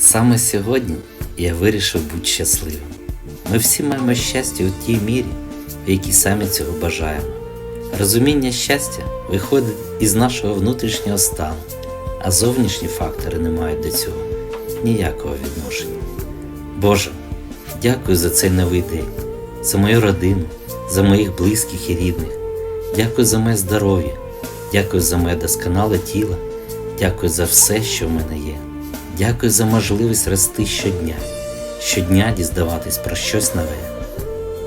Саме сьогодні я вирішив бути щасливим. Ми всі маємо щастя у тій мірі, в якій самі цього бажаємо. Розуміння щастя виходить із нашого внутрішнього стану, а зовнішні фактори не мають до цього ніякого відношення. Боже, дякую за цей новий день, за мою родину, за моїх близьких і рідних. Дякую за моє здоров'я, дякую за моє досконале тіло, дякую за все, що в мене є. Дякую за можливість рости щодня, щодня дізнаватись про щось нове.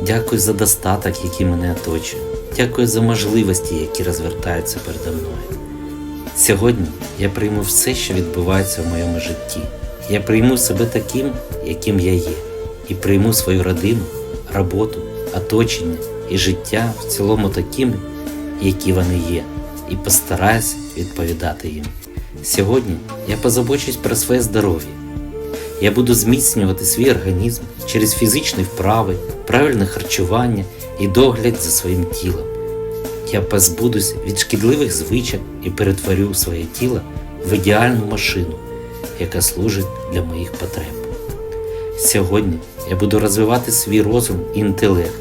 Дякую за достаток, який мене оточує. Дякую за можливості, які розвертаються передо мною. Сьогодні я прийму все, що відбувається в моєму житті. Я прийму себе таким, яким я є, і прийму свою родину, роботу, оточення і життя в цілому такими, які вони є, і постараюсь відповідати їм. Сьогодні я позабочусь про своє здоров'я. Я буду зміцнювати свій організм через фізичні вправи, правильне харчування і догляд за своїм тілом. Я позбудусь від шкідливих звичок і перетворю своє тіло в ідеальну машину, яка служить для моїх потреб. Сьогодні я буду розвивати свій розум і інтелект.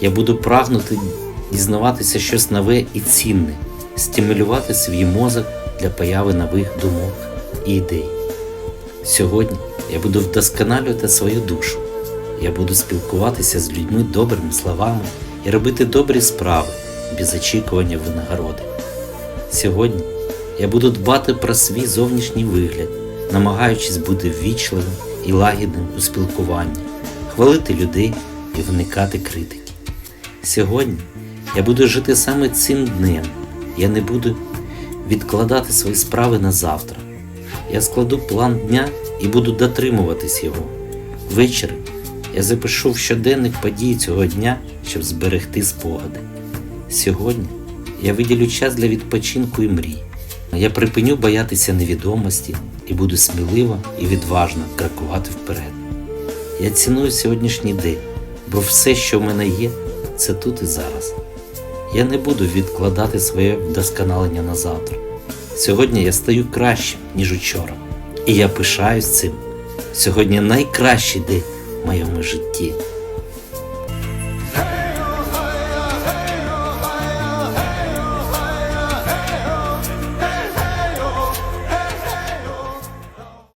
Я буду прагнути дізнаватися щось нове і цінне, стимулювати свій мозок для появи нових думок і ідей. Сьогодні я буду вдосконалювати свою душу. Я буду спілкуватися з людьми добрими словами і робити добрі справи без очікування винагороди. Сьогодні я буду дбати про свій зовнішній вигляд, намагаючись бути ввічливим і лагідним у спілкуванні, хвалити людей і виникати критики. Сьогодні я буду жити саме цим днем. Я не буду відкладати свої справи на завтра. Я складу план дня і буду дотримуватись його. Ввечері я запишу в щоденник події цього дня, щоб зберегти спогади. Сьогодні я виділю час для відпочинку і мрій. Я припиню боятися невідомості і буду сміливо і відважно крокувати вперед. Я ціную сьогоднішній день, бо все, що в мене є, це тут і зараз. Я не буду відкладати своє вдосконалення на завтра. Сьогодні я стаю кращим, ніж учора. І я пишаюсь цим. Сьогодні найкращий день в моєму житті.